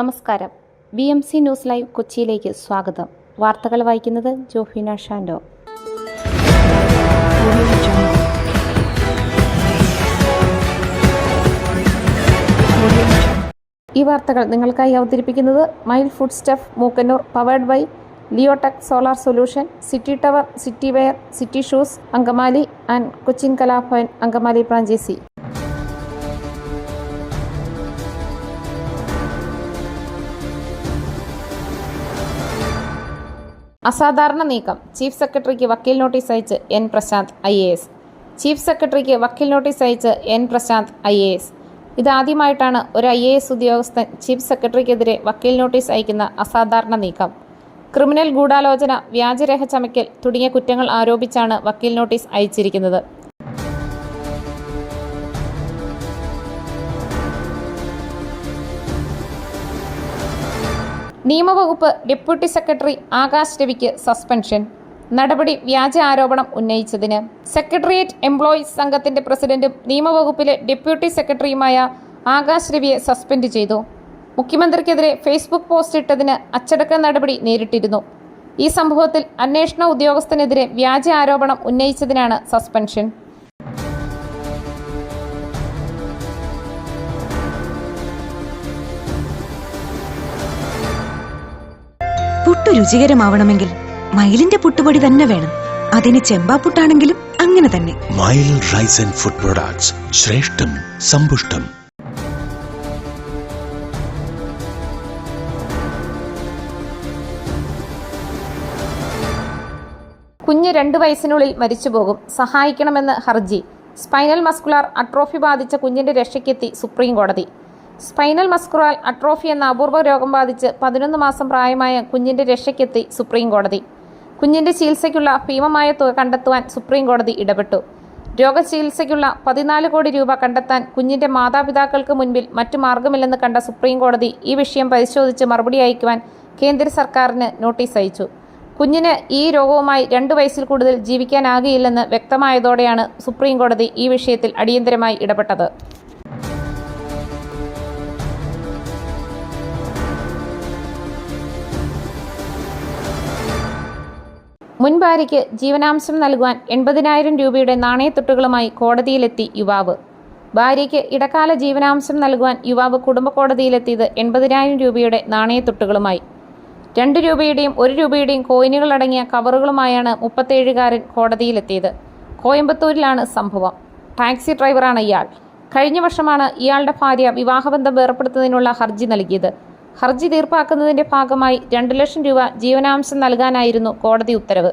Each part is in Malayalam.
നമസ്കാരം. B M C news live കൊച്ചിയിലേക്ക് സ്വാഗതം. വാർത്തകൾ വായിക്കുന്നത് ജോഫീന ഷാൻഡോ. ഈ വാർത്തകൾ നിങ്ങൾക്കായി അവതരിപ്പിക്കുന്നത് mile food stuff Mookkannoor powered by Leotech solar solution city tower city wear city shoes Angamaly and Cochin Kalabhavan Angamaly franchise അസാധാരണ നീക്കം. ചീഫ് സെക്രട്ടറിക്ക് വക്കീൽ നോട്ടീസ് അയച്ച് N Prashanth I A S chief സെക്രട്ടറിക്ക് വക്കീൽ നോട്ടീസ് അയച്ച് N Prashanth I A S ഇതാദ്യമായിട്ടാണ് ഒരു ഐ എ എസ് ഉദ്യോഗസ്ഥൻ ചീഫ് സെക്രട്ടറിക്കെതിരെ വക്കീൽ നോട്ടീസ് അയക്കുന്ന അസാധാരണ നീക്കം. ക്രിമിനൽ ഗൂഢാലോചന വ്യാജരേഖ ചമയ്ക്കൽ തുടങ്ങിയ കുറ്റങ്ങൾ ആരോപിച്ചാണ് വക്കീൽ നോട്ടീസ് അയച്ചിരിക്കുന്നത്. നിയമവകുപ്പ് ഡെപ്യൂട്ടി സെക്രട്ടറി ആകാശ് രവിക്ക് സസ്പെൻഷൻ. നടപടി വ്യാജ ആരോപണം ഉന്നയിച്ചതിന്. സെക്രട്ടേറിയറ്റ് എംപ്ലോയീസ് സംഘത്തിന്റെ പ്രസിഡന്റും നിയമവകുപ്പിലെ ഡെപ്യൂട്ടി സെക്രട്ടറിയുമായ ആകാശ് രവിയെ സസ്പെൻഡ് ചെയ്തു. മുഖ്യമന്ത്രിക്കെതിരെ ഫേസ്ബുക്ക് പോസ്റ്റ് ഇട്ടതിന് അച്ചടക്ക നടപടി നേരിട്ടിരുന്നു. ഈ സംഭവത്തിൽ അന്വേഷണ ഉദ്യോഗസ്ഥനെതിരെ വ്യാജ ആരോപണം ഉന്നയിച്ചതിനാണ് സസ്പെൻഷൻ. പുട്ട് രുചികരമാവണമെങ്കിൽ മയിലിന്റെ പുട്ടുപൊടി തന്നെ വേണം. അതിന് ചെമ്പാ പുട്ടാണെങ്കിലും അങ്ങനെ തന്നെ. മയിൽ റൈസ് ആൻഡ് ഫുഡ് പ്രൊഡക്ട്സ് ശ്രേഷ്ഠം സമ്പുഷ്ടം. രണ്ട് വയസ്സിനുള്ളിൽ മരിച്ചുപോകും. സഹായിക്കണമെന്ന് ഹർജി. സ്പൈനൽ മസ്കുലാർ അട്രോഫി ബാധിച്ച കുഞ്ഞിന്റെ രക്ഷയ്ക്കെത്തി സുപ്രീം കോടതി. സ്പൈനൽ മസ്കുലാർ അട്രോഫി എന്ന അപൂർവ രോഗം ബാധിച്ച് പതിനൊന്ന് മാസം പ്രായമായ കുഞ്ഞിന്റെ രക്ഷയ്ക്കെത്തി സുപ്രീം കോടതി. കുഞ്ഞിന്റെ ചികിത്സയ്ക്കുള്ള ഭീമമായ തുക കണ്ടെത്തുവാൻ സുപ്രീം കോടതി ഇടപെട്ടു. രോഗചികിത്സയ്ക്കുള്ള പതിനാല് കോടി രൂപ കണ്ടെത്താൻ കുഞ്ഞിന്റെ മാതാപിതാക്കൾക്ക് മുൻപിൽ മറ്റു മാർഗമില്ലെന്ന് കണ്ട സുപ്രീം കോടതി ഈ വിഷയം പരിശോധിച്ച് മറുപടി അയക്കുവാൻ കേന്ദ്ര സർക്കാരിന് നോട്ടീസ് അയച്ചു. കുഞ്ഞിന് ഈ രോഗവുമായി രണ്ടു വയസ്സിൽ കൂടുതൽ ജീവിക്കാനാകില്ലെന്ന് വ്യക്തമായതോടെയാണ് സുപ്രീം കോടതി ഈ വിഷയത്തിൽ അടിയന്തരമായി ഇടപെട്ടത്. മുൻ ജീവനാംശം നൽകുവാൻ എൺപതിനായിരം രൂപയുടെ നാണയത്തുട്ടുകളുമായി കോടതിയിലെത്തി യുവാവ്. ഭാര്യയ്ക്ക് ഇടക്കാല ജീവനാംശം നൽകുവാൻ യുവാവ് കുടുംബ കോടതിയിലെത്തിയത് എൺപതിനായിരം രൂപയുടെ നാണയത്തുട്ടുകളുമായി. രണ്ട് രൂപയുടെയും ഒരു രൂപയുടെയും കോയിനുകൾ അടങ്ങിയ കവറുകളുമായാണ് മുപ്പത്തേഴുകാരൻ കോടതിയിലെത്തിയത്. കോയമ്പത്തൂരിലാണ് സംഭവം. ടാക്സി ഡ്രൈവറാണ് ഇയാൾ. കഴിഞ്ഞ വർഷമാണ് ഇയാളുടെ ഭാര്യ വിവാഹബന്ധം വേർപ്പെടുത്തുന്നതിനുള്ള ഹർജി നൽകിയത്. ഹർജി തീർപ്പാക്കുന്നതിന്റെ ഭാഗമായി രണ്ട് ലക്ഷം രൂപ ജീവനാംശം നൽകാനായിരുന്നു കോടതി ഉത്തരവ്.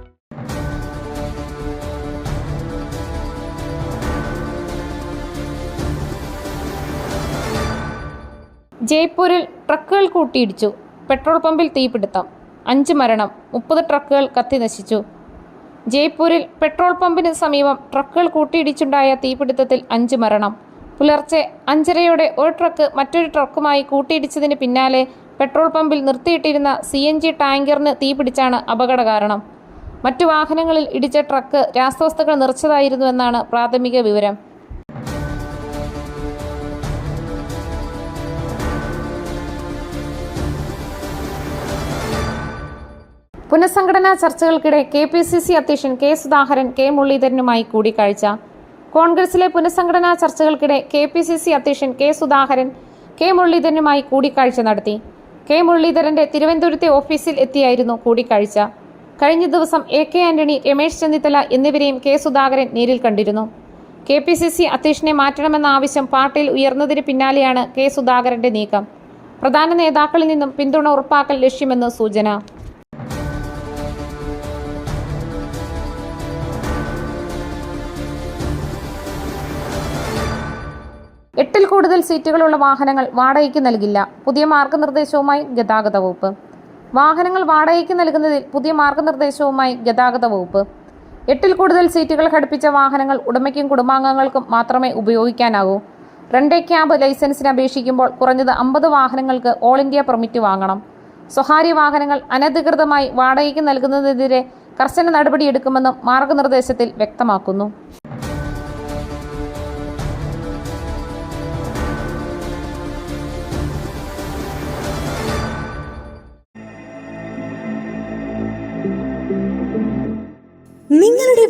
ജയ്പൂരിൽ ട്രക്കുകൾ കൂട്ടിയിടിച്ചു. പെട്രോൾ പമ്പിൽ തീപിടുത്തം. അഞ്ച് മരണം മുപ്പത് ട്രക്കുകൾ കത്തി നശിച്ചു. ജയ്പൂരിൽ പെട്രോൾ പമ്പിന് സമീപം ട്രക്കുകൾ കൂട്ടിയിടിച്ചുണ്ടായ തീപിടുത്തത്തിൽ അഞ്ച് മരണം. പുലർച്ചെ അഞ്ചരയോടെ ഒരു ട്രക്ക് മറ്റൊരു ട്രക്കുമായി കൂട്ടിയിടിച്ചതിന് പിന്നാലെ പെട്രോൾ പമ്പിൽ നിർത്തിയിട്ടിരുന്ന സി എൻ ജി ടാങ്കറിന് തീപിടിച്ചാണ് അപകട കാരണം. മറ്റു വാഹനങ്ങളിൽ ഇടിച്ച ട്രക്ക് രാസവസ്തുക്കൾ നിറച്ചതായിരുന്നുവെന്നാണ് പ്രാഥമിക വിവരം. പുനഃസംഘടനാ ചർച്ചകൾക്കിടെ കെ പി സി സി അധ്യക്ഷൻ കെ സുധാകരൻ കെ മുരളീധരനുമായി കൂടിക്കാഴ്ച. കോൺഗ്രസിലെ പുനഃസംഘടനാ ചർച്ചകൾക്കിടെ കെ പി സി സി അധ്യക്ഷൻ കെ സുധാകരൻ കെ മുരളീധരനുമായി കൂടിക്കാഴ്ച നടത്തി. കെ മുരളീധരന്റെ തിരുവനന്തപുരത്തെ ഓഫീസിൽ എത്തിയായിരുന്നു കൂടിക്കാഴ്ച. കഴിഞ്ഞ ദിവസം എ കെ ആന്റണി രമേശ് ചെന്നിത്തല എന്നിവരെയും കെ സുധാകരൻ നേരിൽ കണ്ടിരുന്നു. കെ പി സി സി അധ്യക്ഷനെ മാറ്റണമെന്ന ആവശ്യം പാർട്ടിയിൽ ഉയർന്നതിന് പിന്നാലെയാണ് കെ സുധാകരന്റെ നീക്കം. പ്രധാന നേതാക്കളിൽ നിന്നും പിന്തുണ ഉറപ്പാക്കൽ ലക്ഷ്യമെന്ന് സൂചന. കൂടുതൽ സീറ്റുകളുള്ള വാഹനങ്ങൾ വാടകയ്ക്ക് നൽകില്ല. പുതിയ മാർഗനിർദ്ദേശവുമായി ഗതാഗത വകുപ്പ്. വാഹനങ്ങൾ വാടകയ്ക്ക് നൽകുന്നതിൽ പുതിയ മാർഗനിർദ്ദേശവുമായി ഗതാഗത വകുപ്പ്. എട്ടിൽ കൂടുതൽ സീറ്റുകൾ ഘടിപ്പിച്ച വാഹനങ്ങൾ ഉടമയ്ക്കും കുടുംബാംഗങ്ങൾക്കും മാത്രമേ ഉപയോഗിക്കാനാകൂ. റെൻഡേ ക്യാബ് ലൈസൻസിന് അപേക്ഷിക്കുമ്പോൾ കുറഞ്ഞത് അമ്പത് വാഹനങ്ങൾക്ക് ഓൾ ഇന്ത്യ പെർമിറ്റ് വാങ്ങണം. സ്വകാര്യ വാഹനങ്ങൾ അനധികൃതമായി വാടകയ്ക്ക് നൽകുന്നതിനെതിരെ കർശന നടപടിയെടുക്കുമെന്നും മാർഗനിർദ്ദേശത്തിൽ വ്യക്തമാക്കുന്നു.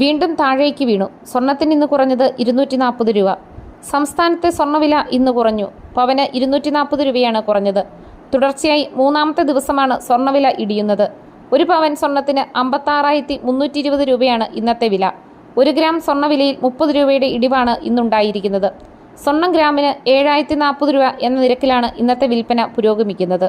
വീണ്ടും താഴേക്ക് വീണു. സ്വർണത്തിന് ഇന്ന് കുറഞ്ഞത് ഇരുന്നൂറ്റി നാൽപ്പത് രൂപ. സംസ്ഥാനത്തെ സ്വർണവില ഇന്ന് കുറഞ്ഞു. പവന് ഇരുന്നൂറ്റി നാൽപ്പത് രൂപയാണ് കുറഞ്ഞത്. തുടർച്ചയായി മൂന്നാമത്തെ ദിവസമാണ് സ്വർണവില ഇടിയുന്നത്. ഒരു പവൻ സ്വർണത്തിന് അമ്പത്താറായിരത്തി മുന്നൂറ്റി ഇരുപത് രൂപയാണ് ഇന്നത്തെ വില. ഒരു ഗ്രാം സ്വർണവിലയിൽ മുപ്പത് രൂപയുടെ ഇടിവാണ് ഇന്നുണ്ടായിരിക്കുന്നത്. സ്വർണം ഗ്രാമിന് ഏഴായിരത്തി നാൽപ്പത് രൂപ എന്ന നിരക്കിലാണ് ഇന്നത്തെ വിൽപ്പന പുരോഗമിക്കുന്നത്.